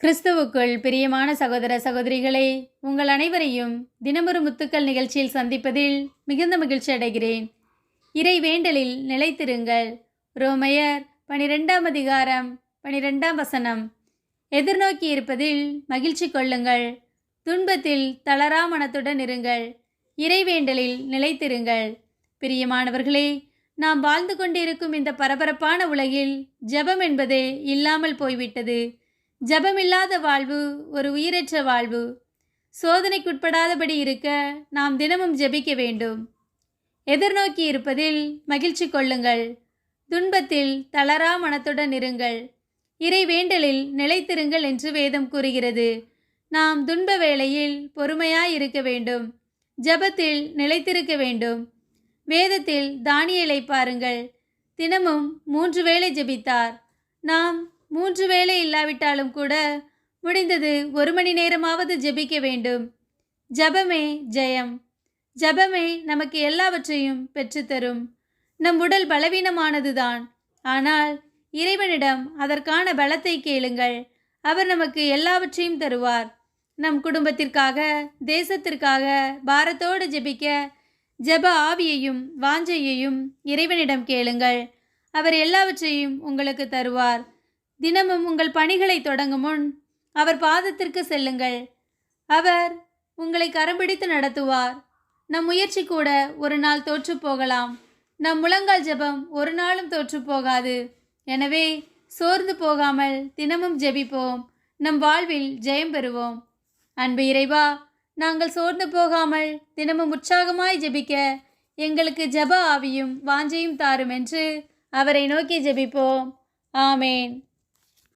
கிறிஸ்துவுக்குள் பிரியமான சகோதர சகோதரிகளே உங்கள் அனைவரையும் தினமொரு முத்துக்கள் நிகழ்ச்சியில் சந்திப்பதில் மிகுந்த மகிழ்ச்சி அடைகிறேன். இறை வேண்டலில் நிலைத்திருங்கள். ரோமையர் பனிரெண்டாம் அதிகாரம் பனிரெண்டாம் வசனம். எதிர்நோக்கி இருப்பதில் மகிழ்ச்சி கொள்ளுங்கள். துன்பத்தில் தளரா மனத்துடன் இருங்கள். இறைவேண்டலில் நிலைத்திருங்கள். பிரியமானவர்களே நாம் வாழ்ந்து கொண்டிருக்கும் இந்த பரபரப்பான உலகில் ஜெபம் என்பதே இல்லாமல் போய்விட்டது. ஜெபமில்லாத வாழ்வு ஒரு உயிரற்ற வாழ்வு. சோதனைக்குட்படாதபடி இருக்க நாம் தினமும் ஜெபிக்க வேண்டும். எதிர்நோக்கி இருப்பதில் மகிழ்ச்சி கொள்ளுங்கள். துன்பத்தில் தளரா மனத்துடன் இருங்கள். இறை வேண்டலில் நிலைத்திருங்கள் என்று வேதம் கூறுகிறது. நாம் துன்ப வேளையில் பொறுமையாய் இருக்க வேண்டும். ஜெபத்தில் நிலைத்திருக்க வேண்டும். வேதத்தில் தானியலை பாருங்கள். தினமும் மூன்று வேளை ஜெபித்தார். நாம் மூன்று வேளை இல்லாவிட்டாலும் கூட முடிந்தது ஒரு மணி நேரமாவது ஜெபிக்க வேண்டும். ஜெபமே ஜெயம். ஜெபமே நமக்கு எல்லாவற்றையும் பெற்றுத்தரும். நம் உடல் பலவீனமானதுதான். ஆனால் இறைவனிடம் அதற்கான பலத்தை கேளுங்கள். அவர் நமக்கு எல்லாவற்றையும் தருவார். நம் குடும்பத்திற்காக தேசத்திற்காக பாரத்தோடு ஜெபிக்க ஜெப ஆவியையும் வாஞ்சையையும் இறைவனிடம் கேளுங்கள். அவர் எல்லாவற்றையும் உங்களுக்கு தருவார். தினமும் உங்கள் பணிகளை தொடங்கும் முன் அவர் பாதத்திற்கு செல்லுங்கள். அவர் உங்களை கரம்பிடித்து நடத்துவார். நம் முயற்சி கூட ஒரு நாள் தோற்று போகலாம். நம் முழங்கால் ஜெபம் ஒரு நாளும் தோற்று போகாது. எனவே சோர்ந்து போகாமல் தினமும் ஜெபிப்போம். நம் வாழ்வில் ஜெயம் பெறுவோம். அன்பு இறைவா நாங்கள் சோர்ந்து போகாமல் தினமும் உற்சாகமாய் ஜெபிக்க எங்களுக்கு ஜப ஆவியும் வாஞ்சையும் தாரும் என்று அவரை நோக்கி ஜெபிப்போம். ஆமேன்.